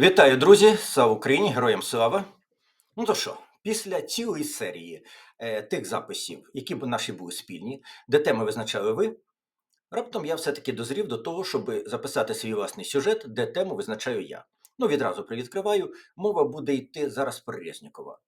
Вітаю, друзі! Слава Україні! Героям слава! Ну то що, після цілої серії е, тих записів, які б наші були спільні, де теми визначали ви, раптом я все-таки дозрів до того, щоб записати свій власний сюжет, де тему визначаю я. Ну, відразу привідкриваю, мова буде йти зараз про Резнікова.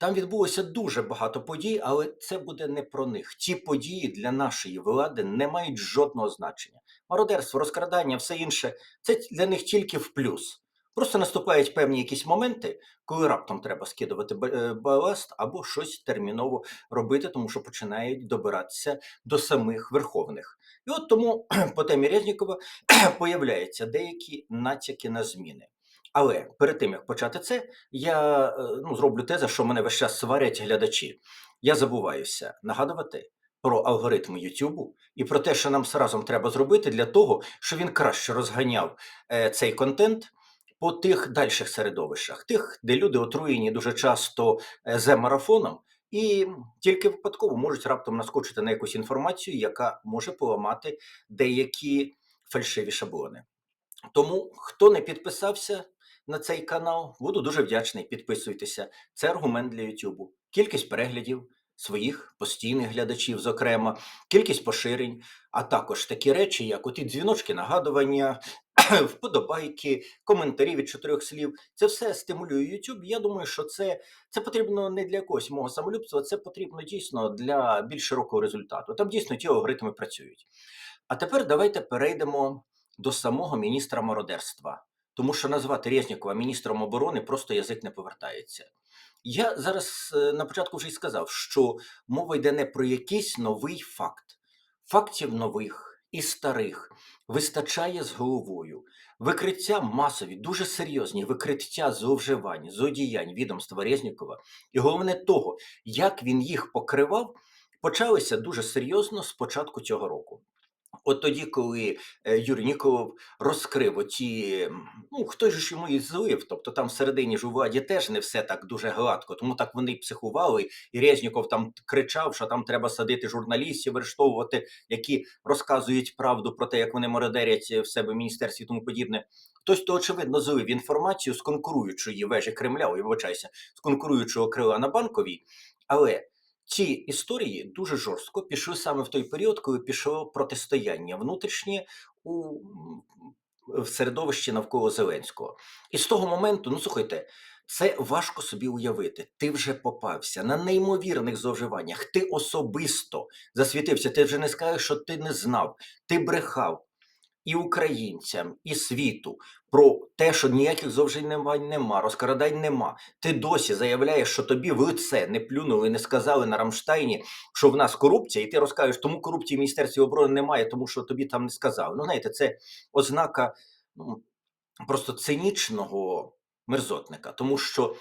Там відбулося дуже багато подій, але це буде не про них. Ці події для нашої влади не мають жодного значення. Мародерство, розкрадання, все інше це для них тільки в плюс. Просто наступають певні якісь моменти, коли раптом треба скидувати е, баласт або щось терміново робити, тому що починають добиратися до самих верховних. І от тому по темі Резнікова появляються деякі натяки на зміни. Але перед тим як почати це, я е, ну, зроблю те, за що мене весь час сварять глядачі. Я забуваюся нагадувати про алгоритми Ютубу і про те, що нам разом треба зробити для того, щоб він краще розганяв е, цей контент по тих дальших середовищах, тих, де люди отруєні дуже часто е, зе-марафоном, і тільки випадково можуть раптом наскочити на якусь інформацію, яка може поламати деякі фальшиві шаблони. Тому, хто не підписався на цей канал, буду дуже вдячний. Підписуйтеся. Це аргумент для YouTube. Кількість переглядів своїх постійних глядачів, зокрема, кількість поширень, а також такі речі, як оті дзвіночки, нагадування, вподобайки, коментарі від чотирьох слів. Це все стимулює YouTube. Я думаю, що це, це потрібно не для якогось мого самолюбства, це потрібно дійсно для більш широкого результату. Там дійсно ті алгоритми працюють. А тепер давайте перейдемо до самого міністра мародерства, тому що назвати Резнікова міністром оборони просто язик не повертається. Я зараз е, на початку вже й сказав, що мова йде не про якийсь новий факт. Фактів нових і старих вистачає з головою. Викриття масові, дуже серйозні викриття зловживань, злодіянь відомства Резнікова, і головне того, як він їх покривав, почалися дуже серйозно з початку цього року. От тоді, коли е, Юрій Ніколов розкрив оті, ну хто ж йому і злив, тобто там всередині ж у владі теж не все так дуже гладко, тому так вони психували, і Резніков там кричав, що там треба садити журналістів, арештовувати, які розказують правду про те, як вони мародерять в себе в міністерстві тому подібне. Хтось то очевидно злив інформацію з конкуруючої вежі Кремля, вибачайся, з конкуруючого крила на банковій, але ці історії дуже жорстко пішли саме в той період, коли пішло протистояння внутрішнє у в середовищі навколо Зеленського. І з того моменту, ну слухайте, це важко собі уявити. Ти вже попався на неймовірних зловживаннях. Ти особисто засвітився. Ти вже не скажеш, що ти не знав, ти брехав і українцям, і світу про те, що ніяких зловживань нема, розкрадань нема. Ти досі заявляєш, що тобі в лице не плюнули, не сказали на Рамштайні, що в нас корупція, і ти розкажеш, тому корупції в Міністерстві оборони немає, тому що тобі там не сказали. Ну, знаєте, це ознака ну, просто цинічного мерзотника. Тому що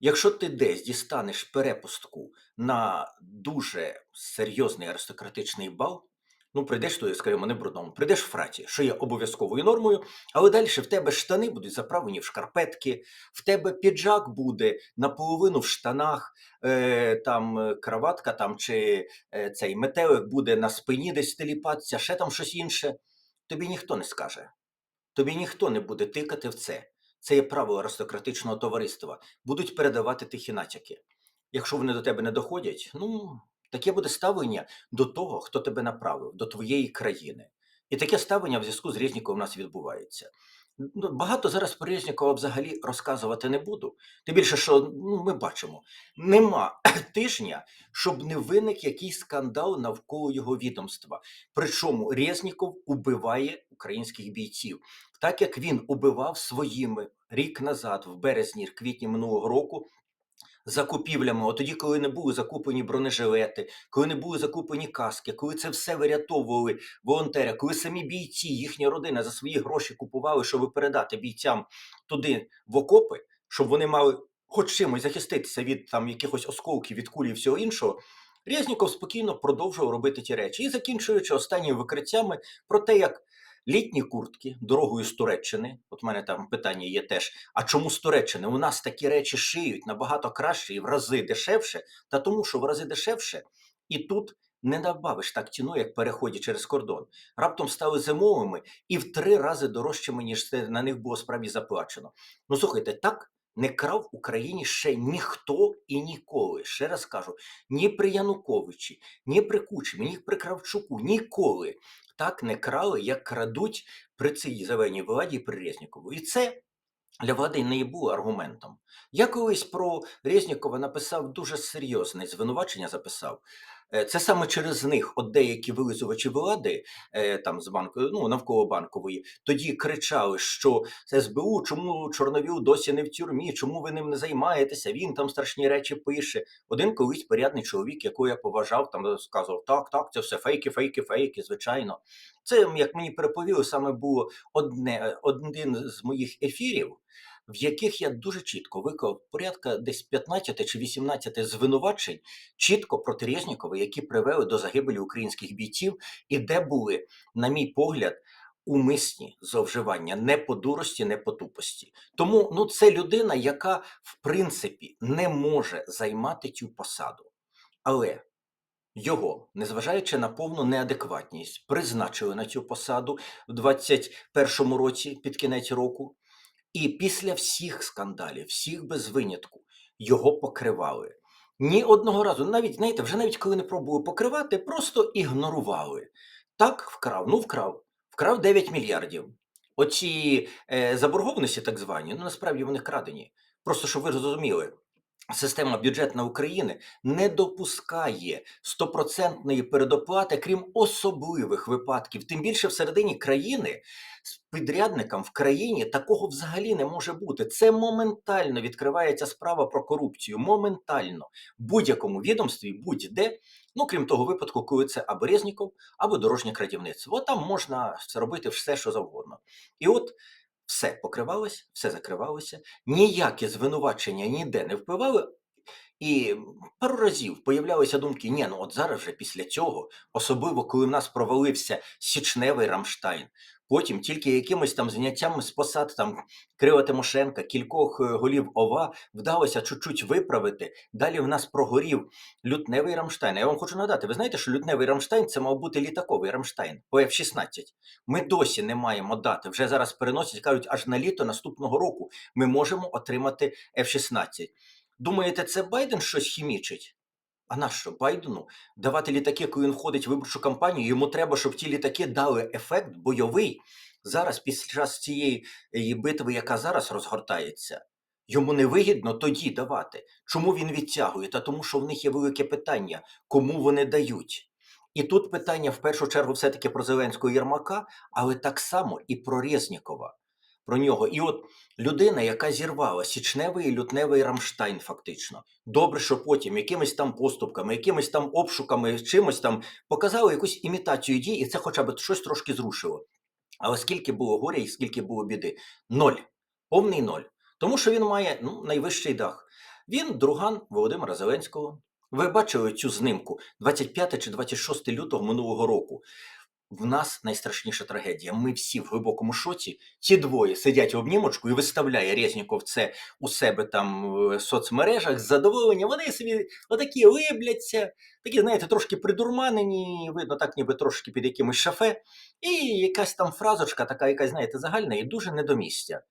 якщо ти десь дістанеш перепустку на дуже серйозний аристократичний бал, ну прийдеш туди, скажімо, не брудному, прийдеш в фраті, що є обов'язковою нормою, але далі в тебе штани будуть заправлені в шкарпетки, в тебе піджак буде наполовину в штанах, е, там е, краватка там, чи е, цей метелик буде на спині десь теліпатися, ще там щось інше. Тобі ніхто не скаже. Тобі ніхто не буде тикати в це. Це є право аристократичного товариства. Будуть передавати тихі натяки. Якщо вони до тебе не доходять, ну таке буде ставлення до того, хто тебе направив, до твоєї країни. І таке ставлення в зв'язку з Резніковим у нас відбувається. Ну, Багато зараз про Резнікова взагалі розказувати не буду. Тим більше, що ну, ми бачимо, нема тижня, щоб не виник якийсь скандал навколо його відомства. Причому Резніков убиває українських бійців, так як він убивав своїми рік назад, в березні, квітні минулого року. Закупівлями, от тоді, коли не були закуплені бронежилети, коли не були закуплені каски, коли це все вирятовували волонтери, коли самі бійці, їхня родина за свої гроші купували, щоб передати бійцям туди в окопи, щоб вони мали хоч чимось захиститися від там якихось осколків, від кулі і всього іншого. Резніков спокійно продовжував робити ті речі і закінчуючи останніми викриттями про те, як літні куртки дорогою з Туреччини. От в мене там питання є теж: а чому з Туреччини? У нас такі речі шиють набагато краще і в рази дешевше, та тому, що в рази дешевше, і тут не добавиш так ціну, як переході через кордон. Раптом стали зимовими і в три рази дорожчими, ніж це на них було справді заплачено. Ну слухайте, так не крав Україні ще ніхто і ніколи. Ще раз кажу, ні при Януковичі, ні при Кучмі, ні при Кравчуку, ніколи так не крали, як крадуть при цій зеленій владі при Резнікову. І це для влади не було аргументом. Я колись про Резнікова написав дуже серйозне звинувачення. Записав це саме через них, от деякі вилизувачі влади е, там з банку, ну навколо банкової, тоді кричали, що СБУ, чому Чорновіл досі не в тюрмі, чому ви ним не займаєтеся? Він там страшні речі пише. Один колись порядний чоловік, якого я поважав, там сказав: так, так, це все фейки, фейки, фейки, звичайно. Це як мені переповіли, саме було одне один з моїх ефірів в яких я дуже чітко виклав порядка десь 15 чи 18 звинувачень чітко проти Резнікова, які привели до загибелі українських бійців, і де були, на мій погляд, умисні зловживання не по дурості, не по тупості. Тому ну, це людина, яка в принципі не може займати цю посаду. Але його, незважаючи на повну неадекватність, призначили на цю посаду в 21-му році під кінець року. І після всіх скандалів, всіх без винятку, його покривали. Ні одного разу, навіть знаєте, вже навіть коли не пробували покривати, просто ігнорували. Так, вкрав, ну вкрав, вкрав 9 мільярдів. Оці е, заборгованості, так звані, ну насправді вони крадені. Просто щоб ви зрозуміли, Система бюджетна України не допускає стопроцентної передоплати, крім особливих випадків. Тим більше всередині країни з підрядникам в країні такого взагалі не може бути. Це моментально відкривається справа про корупцію. Моментально в будь-якому відомстві, будь-де. Ну крім того випадку, коли це або Резніков, або дорожнє крадівництво. От там можна робити все, що завгодно. І от все покривалося, все закривалося, ніякі звинувачення ніде не впливали. І пару разів появлялися думки: ні, ну от зараз вже після цього, особливо коли в нас провалився січневий Рамштайн, Потім тільки якимось там зняттям з посад там Крила Тимошенка, кількох е, голів ОВА вдалося чуть-чуть виправити. Далі в нас прогорів лютневий Рамштайн. Я вам хочу нагадати, ви знаєте, що лютневий Рамштайн це мав бути літаковий Рамштайн по F-16. Ми досі не маємо дати. Вже зараз переносять, кажуть, аж на літо наступного року ми можемо отримати F-16. Думаєте, це Байден щось хімічить? А нащо Байдену давати літаки, коли він входить в виборчу кампанію? Йому треба, щоб ті літаки дали ефект бойовий зараз, під час цієї битви, яка зараз розгортається. Йому не вигідно тоді давати. Чому він відтягує? Та тому, що в них є велике питання, кому вони дають. І тут питання в першу чергу все-таки про Зеленського Єрмака, але так само і про Резнікова про нього. І от людина, яка зірвала січневий і лютневий Рамштайн, фактично. Добре, що потім якимись там поступками, якимись там обшуками, чимось там показали якусь імітацію дій, і це хоча б щось трошки зрушило. Але скільки було горя і скільки було біди? Ноль. Повний ноль. Тому що він має ну, найвищий дах. Він друган Володимира Зеленського. Ви бачили цю знимку 25 чи 26 лютого минулого року. В нас найстрашніша трагедія. Ми всі в глибокому шоці. Ці двоє сидять в обнімочку і виставляє Резніков це у себе там в соцмережах з задоволення. Вони собі отакі либляться, такі, знаєте, трошки придурманені, видно, так ніби трошки під якимось шафе. І якась там фразочка, така, якась, знаєте, загальна і дуже не до місця.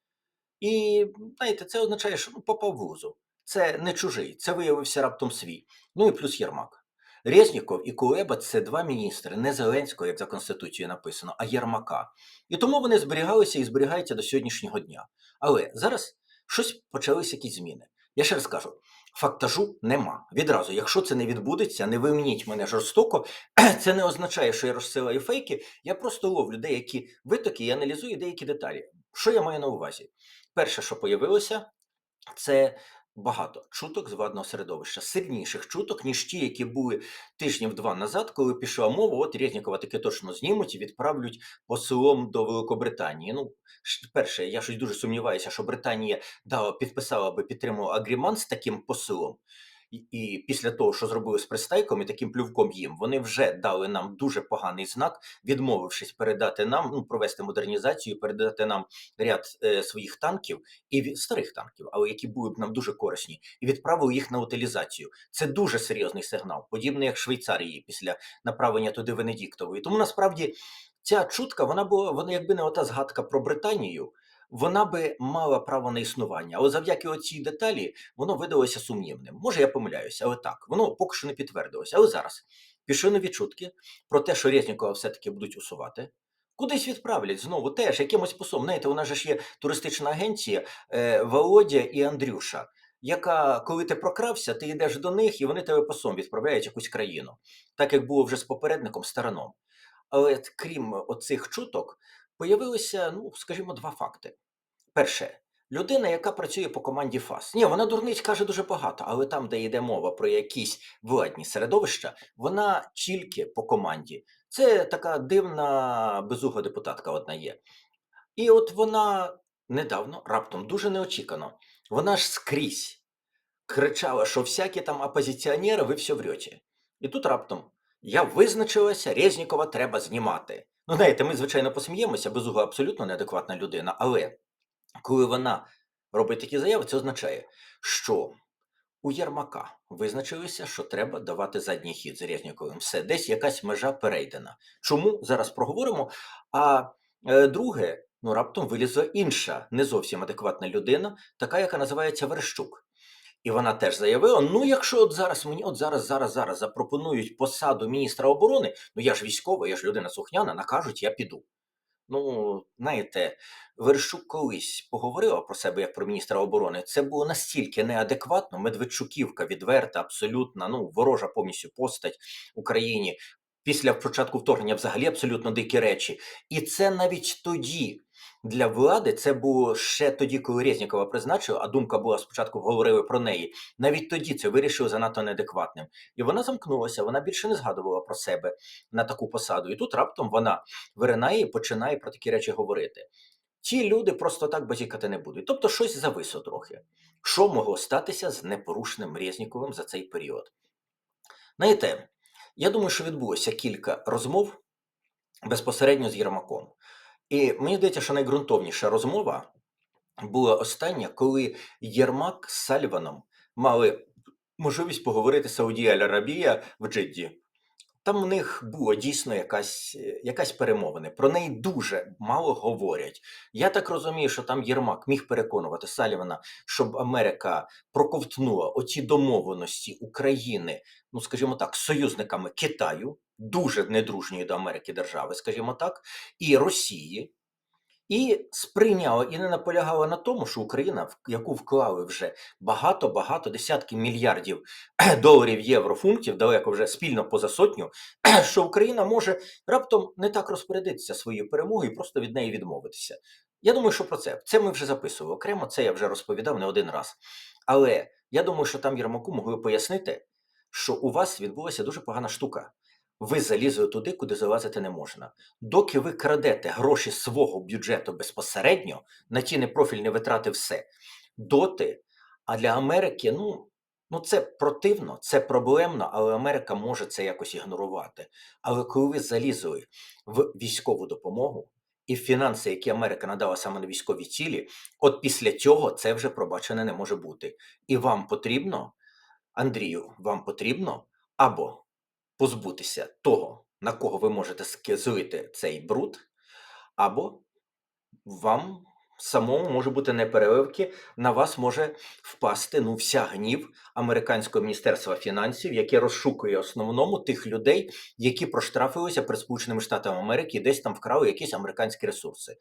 І знаєте, це означає, що ну, попав вузу. Це не чужий, це виявився раптом свій. Ну і плюс Єрмак. Резніков і Кулеба це два міністри, не Зеленського, як за Конституцією написано, а Єрмака. І тому вони зберігалися і зберігаються до сьогоднішнього дня. Але зараз щось почалися якісь зміни. Я ще раз кажу: фактажу нема. Відразу, якщо це не відбудеться, не вимініть мене жорстоко, це не означає, що я розсилаю фейки. Я просто ловлю деякі витоки і аналізую деякі деталі. Що я маю на увазі? Перше, що появилося, це багато чуток з владного середовища, сильніших чуток, ніж ті, які були тижнів два назад, коли пішла мова, от Резнікова таки точно знімуть і відправлять посилом до Великобританії. Ну, перше, я щось дуже сумніваюся, що Британія дала, підписала би підтримувала агріман з таким посилом. І, після того, що зробили з пристайком і таким плювком їм, вони вже дали нам дуже поганий знак, відмовившись передати нам, ну провести модернізацію, передати нам ряд е, своїх танків і старих танків, але які були б нам дуже корисні, і відправили їх на утилізацію. Це дуже серйозний сигнал, подібний як Швейцарії після направлення туди Венедіктової. Тому насправді ця чутка, вона була, вона якби не ота згадка про Британію. Вона би мала право на існування, але завдяки оцій деталі воно видалося сумнівним. Може, я помиляюся, але так, воно поки що не підтвердилося. Але зараз пішли нові чутки про те, що Резнікова все-таки будуть усувати. Кудись відправлять знову теж якимось посом. Знаєте, же ж є туристична агенція е, Володя і Андрюша, яка, коли ти прокрався, ти йдеш до них і вони тебе посом відправляють якусь країну, так як було вже з попередником стараном. Але крім оцих чуток, появилися, ну, скажімо, два факти. Перше, людина, яка працює по команді ФАС. Ні, вона дурниць каже дуже багато, але там, де йде мова про якісь владні середовища, вона тільки по команді. Це така дивна безуга депутатка одна є. І от вона недавно, раптом, дуже неочікано, вона ж скрізь кричала, що всякі там опозиціонери, ви все врете. І тут раптом я визначилася, Резнікова треба знімати. Ну, знаєте, ми, звичайно, посміємося, безуга абсолютно неадекватна людина, але коли вона робить такі заяви, це означає, що у Єрмака визначилися, що треба давати задній хід з Резніковим. Все, десь якась межа перейдена. Чому зараз проговоримо? А е, друге, ну раптом вилізла інша, не зовсім адекватна людина, така, яка називається Верещук. І вона теж заявила: ну, якщо от зараз мені от зараз, зараз, зараз запропонують посаду міністра оборони, ну я ж військовий, я ж людина сухняна, накажуть, я піду. Ну, знаєте, Верещук колись поговорила про себе як про міністра оборони. Це було настільки неадекватно. Медведчуківка відверта, абсолютно, ну, ворожа повністю постать Україні. Після початку вторгнення взагалі абсолютно дикі речі. І це навіть тоді для влади це було ще тоді, коли Резнікова призначила, а думка була спочатку говорили про неї. Навіть тоді це вирішили занадто неадекватним. І вона замкнулася, вона більше не згадувала про себе на таку посаду. І тут раптом вона виринає і починає про такі речі говорити. Ті люди просто так базікати не будуть. Тобто щось зависло трохи. Що могло статися з непорушним Резніковим за цей період? Знаєте, я думаю, що відбулося кілька розмов безпосередньо з Єрмаком. І мені здається, що найґрунтовніша розмова була остання, коли Єрмак з Сальваном мали можливість поговорити Саудія Аль-Арабія в Джидді. Там у них було дійсно якась, якась перемовини. Про неї дуже мало говорять. Я так розумію, що там Єрмак міг переконувати Салівана, щоб Америка проковтнула оці домовленості України, ну скажімо так, союзниками Китаю, дуже недружньої до Америки держави, скажімо так, і Росії. І сприйняла і не наполягала на тому, що Україна, в яку вклали вже багато-багато десятків мільярдів доларів, євро, фунтів, далеко вже спільно поза сотню, що Україна може раптом не так розпорядитися своєю перемогою і просто від неї відмовитися. Я думаю, що про це. Це ми вже записували окремо, це я вже розповідав не один раз. Але я думаю, що там Єрмаку могли пояснити, що у вас відбулася дуже погана штука. Ви залізли туди, куди залазити не можна. Доки ви крадете гроші свого бюджету безпосередньо на ті непрофільні витрати, все доти. А для Америки, ну, ну це противно, це проблемно, але Америка може це якось ігнорувати. Але коли ви залізли в військову допомогу і в фінанси, які Америка надала саме на військові цілі, от після цього це вже пробачене не може бути. І вам потрібно, Андрію, вам потрібно або позбутися того, на кого ви можете злити цей бруд, або вам самому може бути непереливки, на вас може впасти ну, вся гнів американського міністерства фінансів, яке розшукує основному тих людей, які проштрафилися перед Сполученими Штатами Америки і десь там вкрали якісь американські ресурси.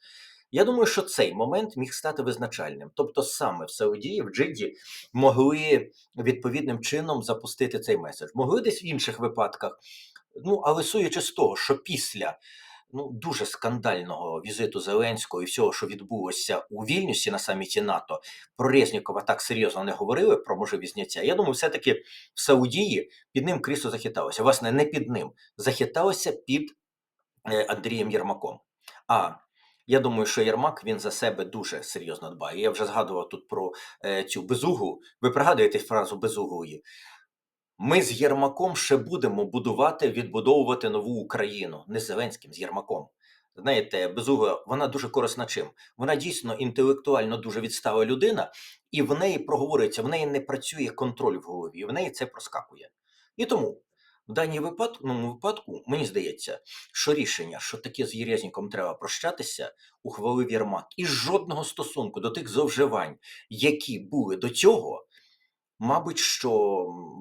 Я думаю, що цей момент міг стати визначальним. Тобто, саме в Саудії, в Джиді могли відповідним чином запустити цей меседж. Могли десь в інших випадках. Ну, але суючи з того, що після ну, дуже скандального візиту Зеленського і всього, що відбулося у Вільнюсі на саміті НАТО, про Резнікова так серйозно не говорили про можливість зняття. Я думаю, все-таки в Саудії під ним крісло захиталося. Власне, не під ним, захиталося під е, Андрієм Єрмаком. А я думаю, що Єрмак він за себе дуже серйозно дбає. Я вже згадував тут про е, цю безугу. Ви пригадуєте фразу безугої? Ми з Єрмаком ще будемо будувати, відбудовувати нову Україну. Не з Зеленським, з Єрмаком. Знаєте, Безуга, вона дуже корисна чим? Вона дійсно інтелектуально дуже відстала людина, і в неї проговорюється, в неї не працює контроль в голові, в неї це проскакує. І тому в даній випадку, випадку, мені здається, що рішення, що таке з Єрезніком треба прощатися, ухвалив Єрмак. І жодного стосунку до тих зловживань, які були до цього, мабуть, що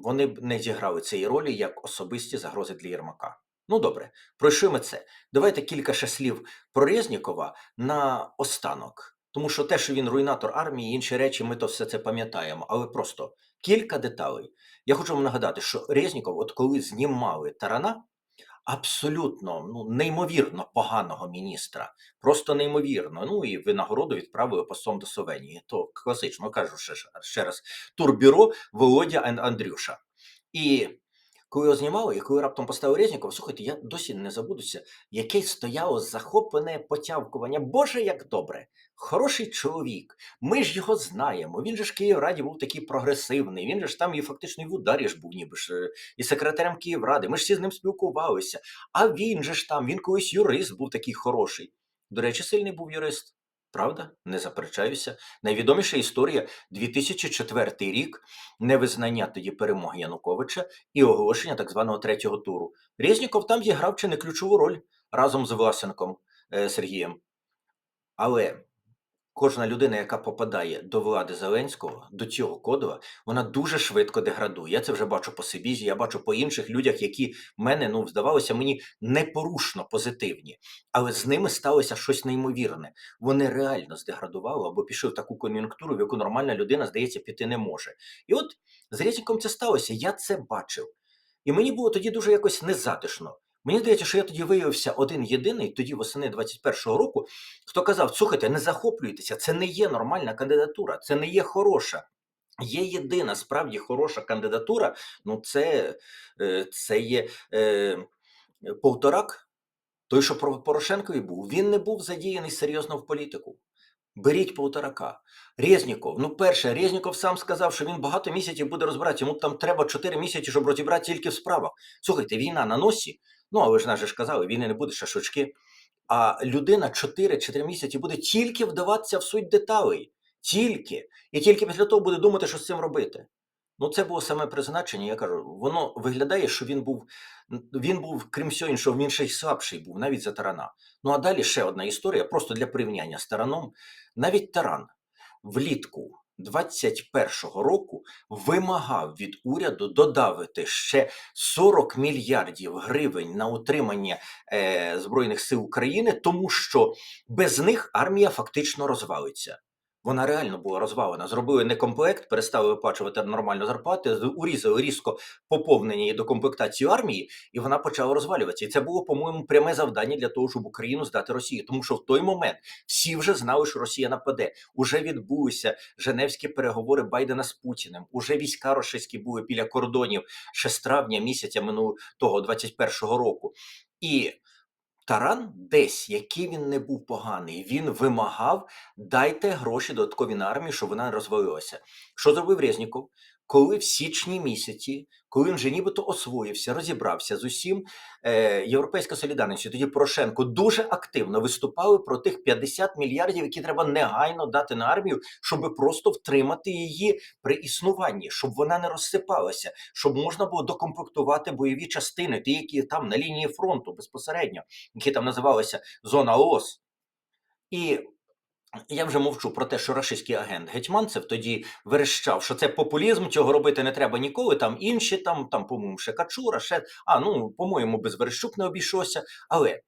вони б не зіграли цієї ролі як особисті загрози для Єрмака. Ну добре, пройшли ми це. Давайте кілька ще слів про Резнікова на останок. Тому що те, що він руйнатор армії, інші речі, ми то все це пам'ятаємо, але просто кілька деталей. Я хочу вам нагадати, що Резніков, от коли знімали Тарана, абсолютно ну, неймовірно поганого міністра, просто неймовірно. Ну і винагороду відправили послом до Словенії. То класично кажу ще, ще раз: турбюро Володя Ан- Андрюша. І коли його знімали, і коли раптом поставили Резнікова, слухайте, я досі не забудуся, яке стояло захоплене потявкування. Боже, як добре! Хороший чоловік. Ми ж його знаємо. Він же ж Київраді був такий прогресивний. Він же ж там і фактично і в ударі ж був, ніби ж е, і секретарем Київради. Ми ж всі з ним спілкувалися. А він же ж там, він колись юрист був такий хороший. До речі, сильний був юрист. Правда? Не заперечаюся. Найвідоміша історія 2004 рік, невизнання тоді перемоги Януковича і оголошення так званого третього туру. Резніков там зіграв чи не ключову роль разом з Власенком е, Сергієм. Але кожна людина, яка попадає до влади Зеленського, до цього кодова, вона дуже швидко деградує. Я це вже бачу по собі, я бачу по інших людях, які мене, ну, здавалося, мені непорушно позитивні. Але з ними сталося щось неймовірне. Вони реально здеградували або пішли в таку кон'юнктуру, в яку нормальна людина, здається, піти не може. І от з Резніком це сталося. Я це бачив. І мені було тоді дуже якось незатишно. Мені здається, що я тоді виявився один єдиний, тоді восени 21-го року, хто казав: слухайте, не захоплюйтеся, це не є нормальна кандидатура, це не є хороша. Є єдина справді хороша кандидатура, ну це, е, це є е, Полторак, той, що Порошенкові був, він не був задіяний серйозно в політику. Беріть полторака. Резніков. Ну, перше, Резніков сам сказав, що він багато місяців буде розбиратися. Йому там треба 4 місяці, щоб розібратися тільки в справах. Слухайте, війна на носі. Ну, а ви ж нас же ж казали, війни не буде шашочки. А людина 4-4 місяці буде тільки вдаватися в суть деталей. Тільки. І тільки після того буде думати, що з цим робити. Ну, це було саме призначення. Я кажу, воно виглядає, що він був, він був, крім всього іншого, він ще й слабший був, навіть за тарана. Ну а далі ще одна історія, просто для порівняння з тараном. Навіть таран влітку 21-го року вимагав від уряду додавити ще 40 мільярдів гривень на утримання е, Збройних сил України, тому що без них армія фактично розвалиться. Вона реально була розвалена. Зробили некомплект, перестали виплачувати нормально зарплати, урізали різко поповнення і докомплектацію армії, і вона почала розвалюватися. І це було, по-моєму, пряме завдання для того, щоб Україну здати Росії. Тому що в той момент всі вже знали, що Росія нападе. Уже відбулися Женевські переговори Байдена з Путіним. Уже війська російські були біля кордонів ще з травня місяця минулого того 21-го року. І Таран десь, який він не був поганий, він вимагав дайте гроші додаткові на армію, щоб вона розвалилася. Що зробив Резніков? Коли в січні місяці, коли він вже нібито освоївся, розібрався з усім, е, Європейська солідарність, і тоді Порошенко дуже активно виступали про тих 50 мільярдів, які треба негайно дати на армію, щоб просто втримати її при існуванні, щоб вона не розсипалася, щоб можна було докомплектувати бойові частини, ті, які там на лінії фронту безпосередньо, які там називалися зона ООС. І я вже мовчу про те, що рашистський агент Гетьманцев тоді верещав, що це популізм, цього робити не треба ніколи. Там інші, там, там по-моєму, ще Качура, ще а ну, по-моєму, без Верещук не обійшовся. Але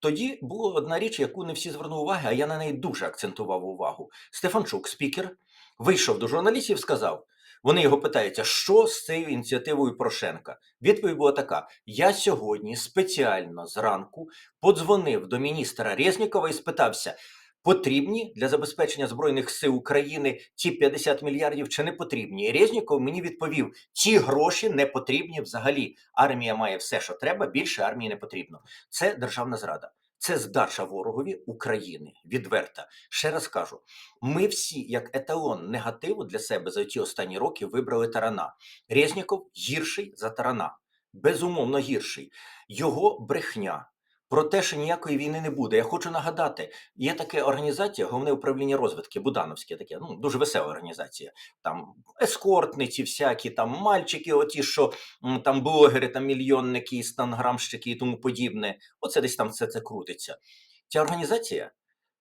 тоді була одна річ, яку не всі звернули уваги, а я на неї дуже акцентував увагу. Стефанчук, спікер, вийшов до журналістів, сказав. Вони його питаються, що з цією ініціативою Порошенка. Відповідь була така: я сьогодні спеціально зранку подзвонив до міністра Резнікова і спитався, потрібні для забезпечення Збройних сил України ті 50 мільярдів чи не потрібні. Резніков мені відповів: ті гроші не потрібні взагалі. Армія має все, що треба, більше армії не потрібно. Це державна зрада. Це здача ворогові України відверта. Ще раз кажу: ми всі, як еталон негативу для себе за ті останні роки, вибрали Тарана. Резніков гірший за Тарана, безумовно гірший. Його брехня. Про те, що ніякої війни не буде. Я хочу нагадати, є така організація, головне управління розвідки, Будановське, таке, ну дуже весела організація. Там ескортниці, всякі там мальчики, оті, що там блогери, там мільйонники, інстаграмщики і тому подібне. Оце десь там все це крутиться. Ця організація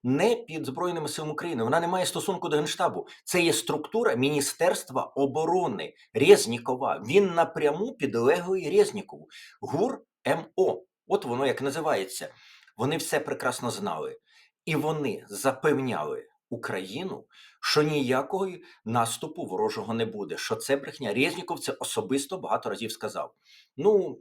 не під Збройними силами України, вона не має стосунку до Генштабу. Це є структура Міністерства оборони Резнікова. Він напряму підлеглий Резнікову. ГУР МО. От воно як називається. Вони все прекрасно знали. І вони запевняли Україну, що ніякого наступу ворожого не буде. Що це брехня. Резніков це особисто багато разів сказав. Ну,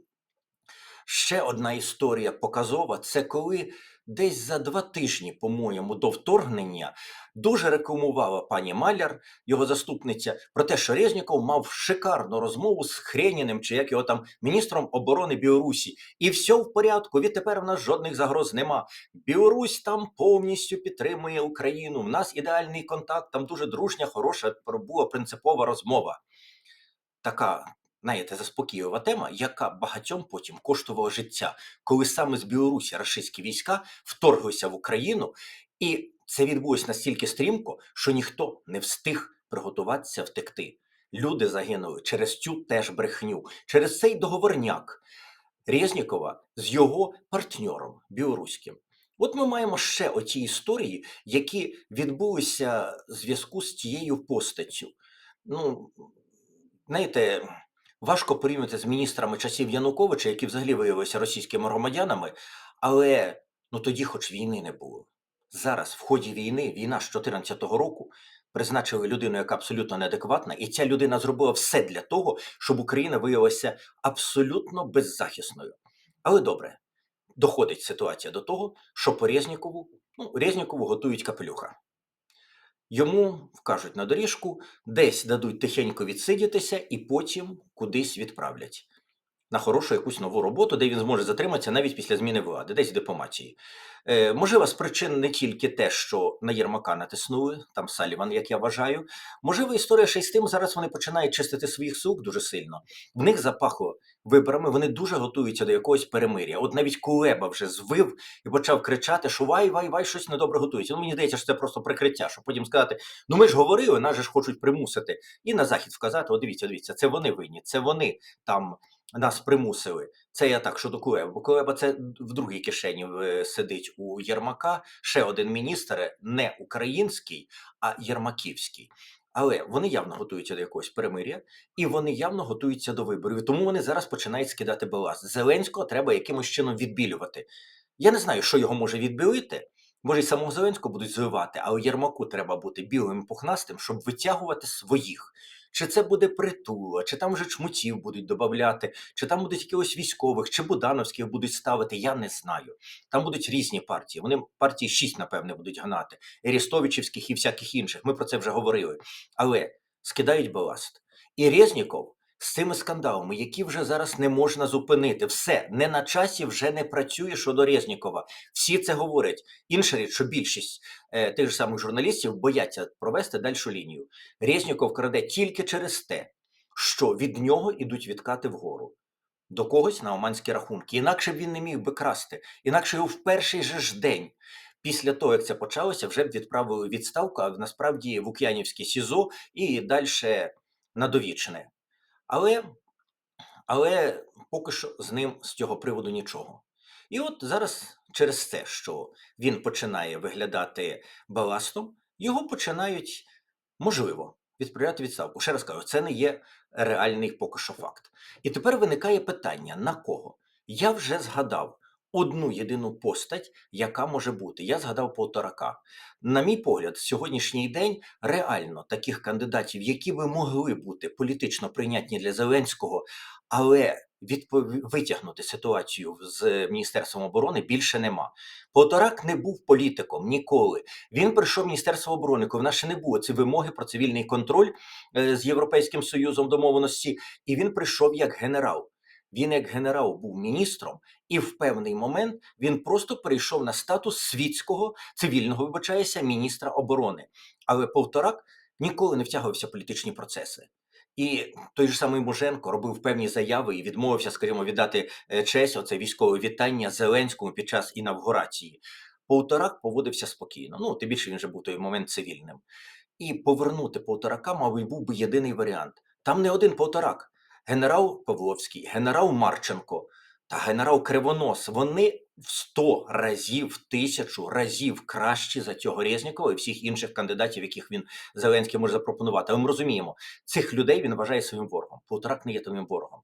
ще одна історія показова: це коли десь за два тижні, по-моєму, до вторгнення дуже рекламувала пані Маляр, його заступниця, про те, що Резніков мав шикарну розмову з Хреніним, чи як його там міністром оборони Білорусі. І все в порядку. Відтепер в нас жодних загроз нема. Білорусь там повністю підтримує Україну. В нас ідеальний контакт, там дуже дружня, хороша була принципова розмова. Така, знаєте, заспокійлива тема, яка багатьом потім коштувала життя, коли саме з Білорусі рашистські війська вторглися в Україну, і це відбулось настільки стрімко, що ніхто не встиг приготуватися втекти. Люди загинули через цю теж брехню, через цей договорняк Резнікова з його партньором білоруським. От ми маємо ще оті історії, які відбулися в зв'язку з тією постаттю. Ну, знаєте, важко порівняти з міністрами часів Януковича, які взагалі виявилися російськими громадянами, але ну тоді хоч війни не було. Зараз, в ході війни, війна з 2014 року, призначили людину, яка абсолютно неадекватна, і ця людина зробила все для того, щоб Україна виявилася абсолютно беззахисною. Але добре, доходить ситуація до того, що по Резнікову, ну, Резнікову готують капелюха. Йому вкажуть на доріжку, десь дадуть тихенько відсидітися і потім кудись відправлять на хорошу якусь нову роботу, де він зможе затриматися навіть після зміни влади, десь в дипломатії. Е, можливо, з причин не тільки те, що на Єрмака натиснули, там Саліван, як я вважаю. Можливо, історія ще й з тим, зараз вони починають чистити своїх сук дуже сильно. В них запахло виборами, вони дуже готуються до якогось перемир'я. От навіть Кулеба вже звив і почав кричати, що вай, вай, вай, щось недобре готується. Ну, мені здається, що це просто прикриття, щоб потім сказати: ну ми ж говорили, нас же ж хочуть примусити. І на захід вказати: о, дивіться, дивіться, це вони винні, це вони там нас примусили. Це я так щодо Кулеба. Бо Кулеба це в другій кишені е, сидить у Єрмака. Ще один міністр, не український, а єрмаківський. Але вони явно готуються до якогось перемир'я, і вони явно готуються до виборів. Тому вони зараз починають скидати баласт. Зеленського треба якимось чином відбілювати. Я не знаю, що його може відбілити. Може, й самого Зеленського будуть зливати, але Єрмаку треба бути білим і пухнастим, щоб витягувати своїх. Чи це буде притула, чи там вже чмутів будуть додати, чи там будуть якихось військових, чи Будановських будуть ставити, я не знаю. Там будуть різні партії. Вони партії шість, напевне, будуть гнати, Рістовичівських і всяких інших. Ми про це вже говорили. Але скидають баласт. І Резніков з цими скандалами, які вже зараз не можна зупинити, все не на часі вже не працює щодо Резнікова. Всі це говорять. Інша річ, що більшість е, тих же самих журналістів бояться провести дальшу лінію. Резніков краде тільки через те, що від нього йдуть відкати вгору. До когось на оманські рахунки. Інакше б він не міг би красти, інакше його в перший же ж день. Після того, як це почалося, вже б відправили відставку, а насправді в Лук'янівське СІЗО і далі на довічне. Але, але поки що з ним з цього приводу нічого. І от зараз через те, що він починає виглядати баластом, його починають, можливо, відправляти відставку. Ще раз кажу, це не є реальний поки що факт. І тепер виникає питання: на кого? Я вже згадав одну єдину постать, яка може бути. Я згадав полторака. На мій погляд, сьогоднішній день реально таких кандидатів, які би могли бути політично прийнятні для Зеленського, але відпов... витягнути ситуацію з Міністерством оборони більше нема. Полторак не був політиком ніколи. Він прийшов в Міністерство оборони, коли в нас ще не було ці вимоги про цивільний контроль е, з Європейським Союзом домовленості, і він прийшов як генерал. Він як генерал був міністром, і в певний момент він просто перейшов на статус світського цивільного, вибачаюся, міністра оборони. Але Повторак ніколи не втягувався в політичні процеси. І той же самий Муженко робив певні заяви і відмовився, скажімо, віддати е, честь, оце військове вітання Зеленському під час інавгурації. Полторак поводився спокійно. Ну, тим більше він же був той момент цивільним. І повернути Полторака, мабуть, був би єдиний варіант. Там не один Полторак. Генерал Павловський, генерал Марченко та генерал Кривонос. Вони в 100 разів, в тисячу разів кращі за цього Резнікова і всіх інших кандидатів, яких він Зеленський може запропонувати. Але ми розуміємо, цих людей він вважає своїм ворогом. Полторак не є твоїм ворогом.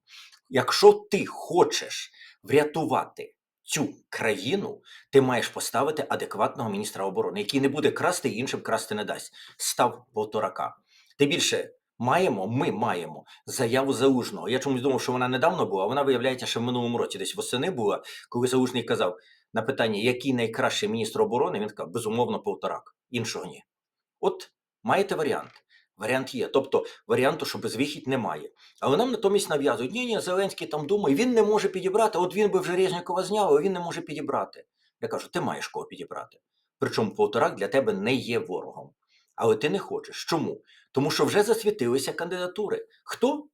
Якщо ти хочеш врятувати цю країну, ти маєш поставити адекватного міністра оборони, який не буде красти і іншим красти не дасть. Став полторака. Тим більше маємо, ми маємо заяву залужного. Я чомусь думав, що вона недавно була, вона виявляється, що в минулому році десь восени була, коли залужний казав на питання, який найкращий міністр оборони, він сказав, безумовно, полторак. Іншого ні. От маєте варіант. Варіант є. Тобто варіанту, що безвихідь немає. Але нам натомість нав'язують, ні, ні, Зеленський там думає, він не може підібрати, от він би вже Резнікова зняв, а він не може підібрати. Я кажу, ти маєш кого підібрати. Причому полторак для тебе не є ворогом. Але ти не хочеш. Чому? Тому що вже засвітилися кандидатури. Хто?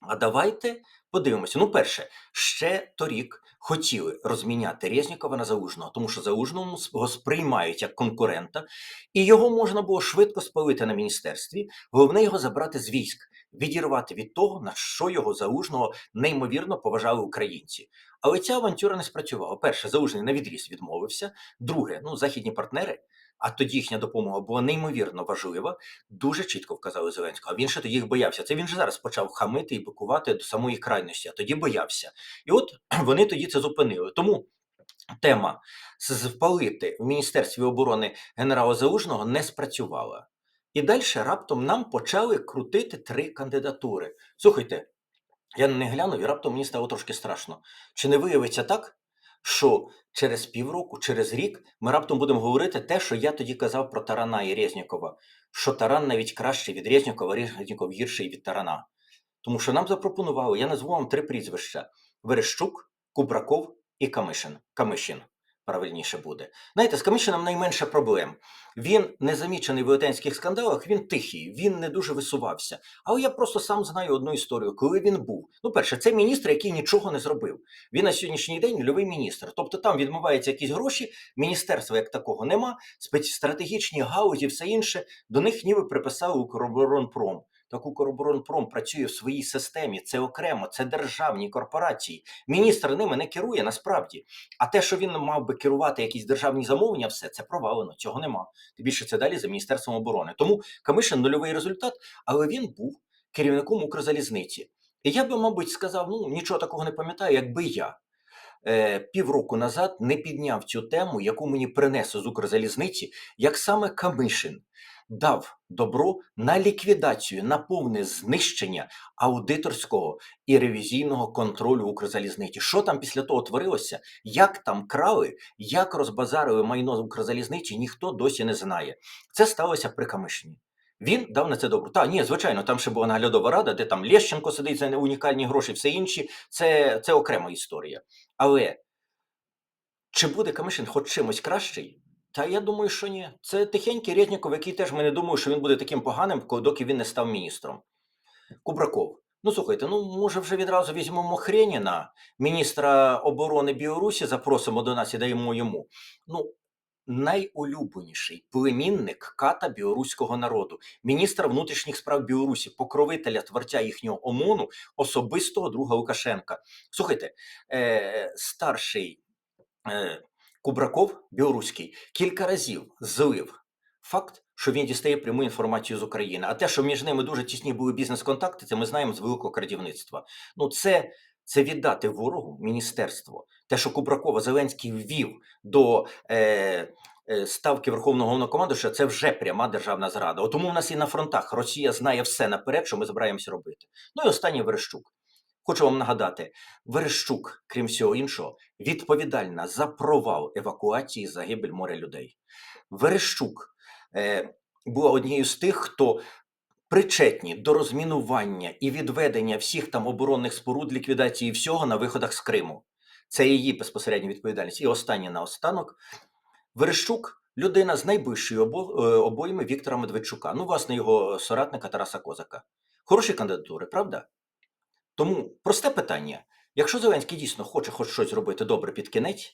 А давайте подивимося. Ну, перше, ще торік хотіли розміняти Резнікова на Залужного, тому що Залужного його сприймають як конкурента, і його можна було швидко спалити на міністерстві. Головне його забрати з військ, відірвати від того, на що його Залужного неймовірно поважали українці. Але ця авантюра не спрацювала. Перше, Залужний на відріз відмовився. Друге, ну західні партнери. А тоді їхня допомога була неймовірно важлива, дуже чітко вказали Зеленського. А він ще тоді їх боявся. Це він же зараз почав хамити і бикувати до самої крайності, а тоді боявся. І от вони тоді це зупинили. Тому тема спалити в Міністерстві оборони генерала Залужного не спрацювала. І далі раптом нам почали крутити три кандидатури. Слухайте, я не глянув, і раптом мені стало трошки страшно. Чи не виявиться так, що через півроку, через рік ми раптом будемо говорити те, що я тоді казав про Тарана і Резнікова, що Таран навіть краще від Резнікова, Резніков гірший від Тарана. Тому що нам запропонували, я назву вам три прізвища: Верещук, Кубраков і Камишин. Камишин правильніше буде. Знаєте, з Камишином найменше проблем. Він не замічений в велетенських скандалах, він тихий, він не дуже висувався. Але я просто сам знаю одну історію, коли він був. Ну, перше, це міністр, який нічого не зробив. Він на сьогоднішній день нульовий міністр. Тобто там відмиваються якісь гроші, міністерства як такого нема, стратегічні гаузі, все інше, до них ніби приписали Укроборонпром. Так Укроборонпром працює в своїй системі, це окремо, це державні корпорації. Міністр ними не керує насправді. А те, що він мав би керувати якісь державні замовлення, все це провалено. Цього нема. Тим більше це далі за міністерством оборони. Тому Камишин нульовий результат, але він був керівником Укрзалізниці. І я би, мабуть, сказав: ну нічого такого не пам'ятаю, якби я. Е, півроку назад не підняв цю тему, яку мені принесли з Укрзалізниці, як саме Камишин дав добро на ліквідацію, на повне знищення аудиторського і ревізійного контролю Укрзалізниці. Що там після того творилося? Як там крали, як розбазарили майно Укрзалізниці, ніхто досі не знає. Це сталося при Камишині. Він дав на це добро. Та ні, звичайно, там ще була наглядова рада, де там Лещенко сидить за унікальні гроші, все інші. Це, це окрема історія. Але чи буде Камишин хоч чимось кращий? Та я думаю, що ні. Це тихенький Резніков, який теж ми не думаю, що він буде таким поганим, доки він не став міністром. Кубраков. Ну, слухайте, ну може вже відразу візьмемо Хреніна, міністра оборони Білорусі, запросимо до нас і даємо йому. Ну, найулюбленіший племінник ката білоруського народу, міністра внутрішніх справ Білорусі, покровителя творця їхнього ОМОНу, особистого друга Лукашенка. Слухайте, е, старший. Е, Кубраков білоруський кілька разів злив факт, що він дістає пряму інформацію з України. А те, що між ними дуже тісні були бізнес-контакти, це ми знаємо з великого крадівництва. Ну, це це віддати ворогу міністерство. Те, що Кубракова Зеленський ввів до е, е, ставки Верховного Головнокомандуюча, це вже пряма державна зрада. Тому в нас і на фронтах Росія знає все наперед, що ми збираємося робити. Ну і останній Верещук. Хочу вам нагадати, Верещук, крім всього іншого, відповідальна за провал евакуації загибель моря людей. Верещук е, була однією з тих, хто причетні до розмінування і відведення всіх там оборонних споруд, ліквідації всього на виходах з Криму. Це її безпосередня відповідальність. І останнє наостанок. Верещук людина з найближчої обо- е, обойми Віктора Медведчука, ну, власне, його соратника Тараса Козака. Хороші кандидатури, правда? Тому просте питання: якщо Зеленський дійсно хоче хоч щось зробити добре під кінець,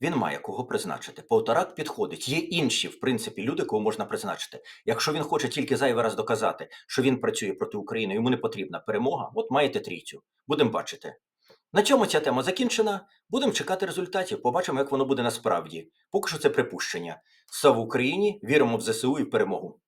він має кого призначити. Полторак підходить. Є інші, в принципі, люди, кого можна призначити. Якщо він хоче тільки зайвий раз доказати, що він працює проти України, йому не потрібна перемога, от маєте трійцю. Будемо бачити. На цьому ця тема закінчена. Будемо чекати результатів. Побачимо, як воно буде насправді. Поки що це припущення. Слава Україні! Віримо в ЗСУ і в перемогу.